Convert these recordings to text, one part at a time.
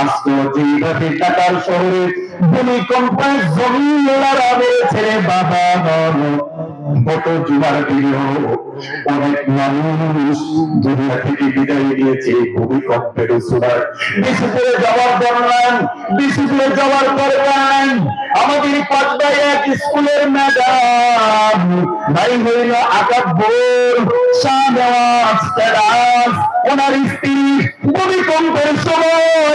আজকে যেইভাবে ভূমিকম্পের জমি লড়া বাবা কত অনেক মানুষ দুনিয়া থেকে বিদায় ভূমিকম্পের যাওয়ার দরকার যাওয়ার দরকার আমাদের এক স্কুলের ম্যাডাম, ভাই হইল আকাব্বর শাহনওয়াজ তেরাস ওনার স্ত্রী ভূমিকম্পের সময়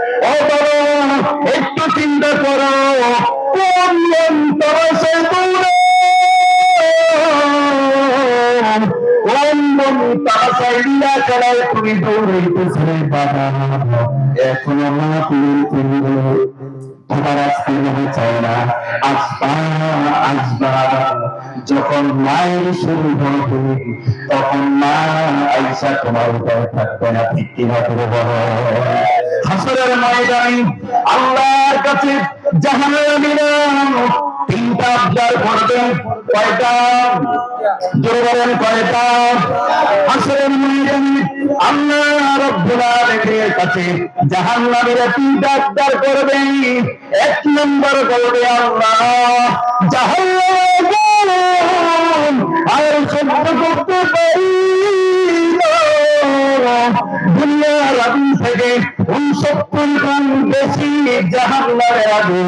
একটু চিন্তা করো কোন মন্ত্র সে তুমি দৌড়াইতেছে বাবা এখনও মা তুমি না যখন মায়ের শুরু হবে তখন মা আইসা তোমার উপরে থাকবে না ভিত্তি বলো হাসরের ময়দানে আল্লাহর কাছে জাহান্নামীরা তিনটা আবদার করবেন কয়টা? জোরে বলেন কয়টা ময়দানে আল্লাহ রব্বুল আলামিনের কাছে জাহান্নামীরা তিনটা আবদার করবেন। এক নম্বর করবে আল্লাহ, জাহান্নাম। আর সহ্য করতে পারি দুনিয়ার আগুন থেকে উনসত্তর গুণ বেশি জাহান্নামের আগুন।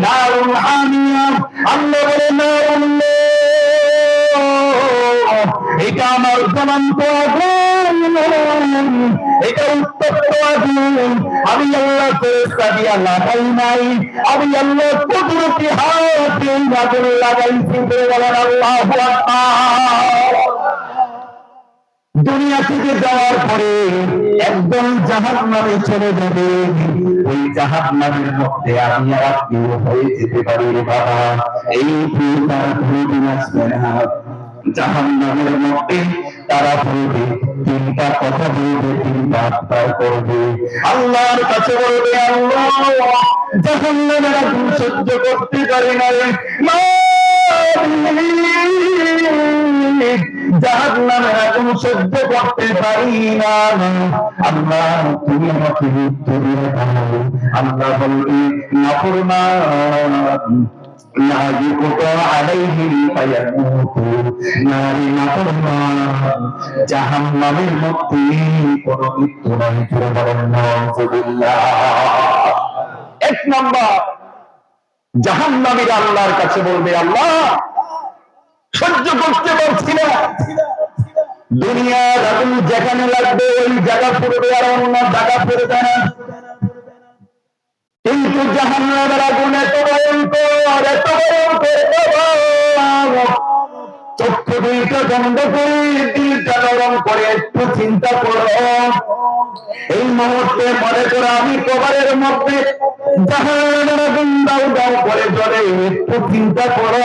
নারুন হামিয়া আল্লাহ বলে নারুন এটা আমার জ্বলন্ত আগুন। এটা উত্তপ্ত আগুন। আমি আল্লাহ ফেরেশতা দিয়া লাগাই নাই। আমি আল্লাহ কুদরতি হাত আগুন লাগাইছি বলে বলেন আল্লাহু আকবার। দুনিয়া থেকে যাওয়ার পরে একদম জাহান নামে চলে যাবে। ওই জাহান নামের মধ্যে আমি আর আপনিও হয়ে যেতে পারি বাবা। এই আসবে না। জাহান নামের মধ্যে তারা বলবে, তিনটা কথা বলবে, তিনটা করবে। আল্লাহর কাছে বলবে, আল্লাহ জাহান নামের আগুন সহ্য করতে পারি না রে মালিক। সহ্য করতে পারি না। আল্লাহ, তুমি আমাকে তুমি আল্লাহ বলবে না করমা আলাইহিম এক নম্বর, জাহান্নামীরা আল্লাহর কাছে বলবে, আল্লাহ, সহ্য করতে পারছি না। দুনিয়ার আগুন যেখানে লাগবে, ওই জায়গা পড়বে আর অন্য জায়গা পড়বে না। কিন্তু জাহান্নামের আগুন এত ভয়ঙ্কর এত ভয়ঙ্কর চক্ষু দুইটা বন্ধ করে, দিলটা নরম করে, একটু চিন্তা করো। এই মুহূর্তে মনে করো আমি কবরের মধ্যে জাহান্নামের আগুন দাও দাও করে জ্বলে, একটু চিন্তা করো।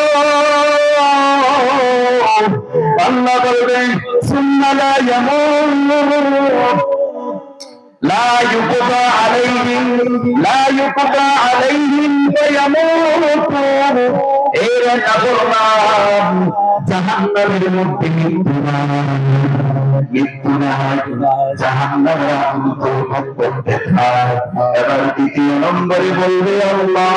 আল্লাহ বলবেন সুন্নালা ইয়ামুন لا يقضى عليهم لا يقضى عليهم فيموتوا এর নাম জাহান্নামের মধ্যে মৃত্যু নাই মৃত্যু নাই জাহান্নামের আগুন তো ভোগ করতে থাক এবার দ্বিতীয় নম্বরে বলবে আল্লাহ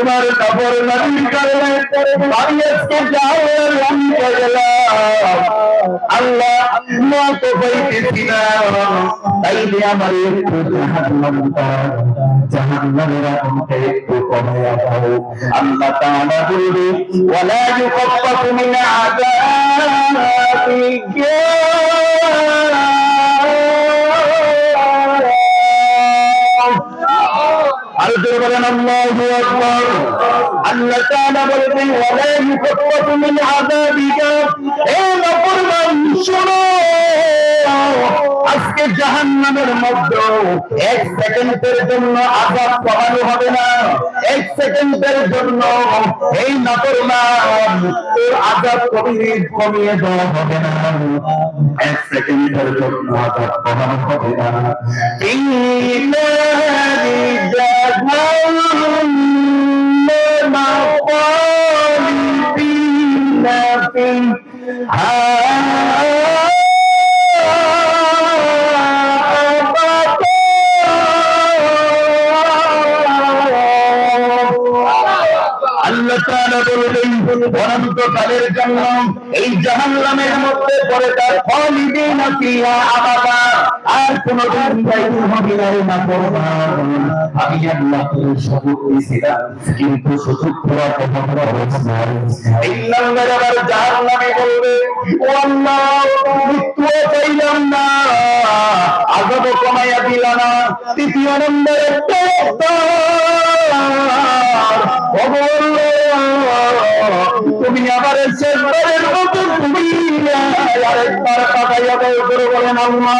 তোমার কাপড় নদীর কারণে আমি আজকে যাও আমি গেলাম আল্লাহ না তো পাইতেছি না। তাইলে আমার একটু জাহান্নামটা জাহান্নামের আগুনটা একটু কমাইয়া দাও। আল্লাহ তাআলা বলবে, ওয়ালা ইউকাফফাফু মিন আযাবি আল্লাহু আকবার। আল্লাহ তাআলা বলেন ওয়ালা ইউকাফফাফু মিন আযাবিকা। এ নাফরমান শুনো। আজকে জাহান্নামের মধ্যে এক সেকেন্ডের জন্য আযাব কমানো হবে না। এক সেকেন্ডের জন্য এই নাফরমান তোর আযাব কমিয়ে কমিয়ে দেওয়া হবে না। এক সেকেন্ডের জন্য আযাব কমানো হবে না। অনন্তকালের জন্য এই জাহান্নামের মধ্যে তার আর কোনদিন যাইতে হবে না আমি কিন্তু সুযোগ হয়েছে না। এই আবার জাহান্নামে বলবে, ও আল্লাহ মৃত্যু চাইলাম না কমাইয়া দিল না। তৃতীয় নম্বরে তুমি আবার শেষবারের মতো তুমি আরেকবার দেয় করে বলেন আল্লাহ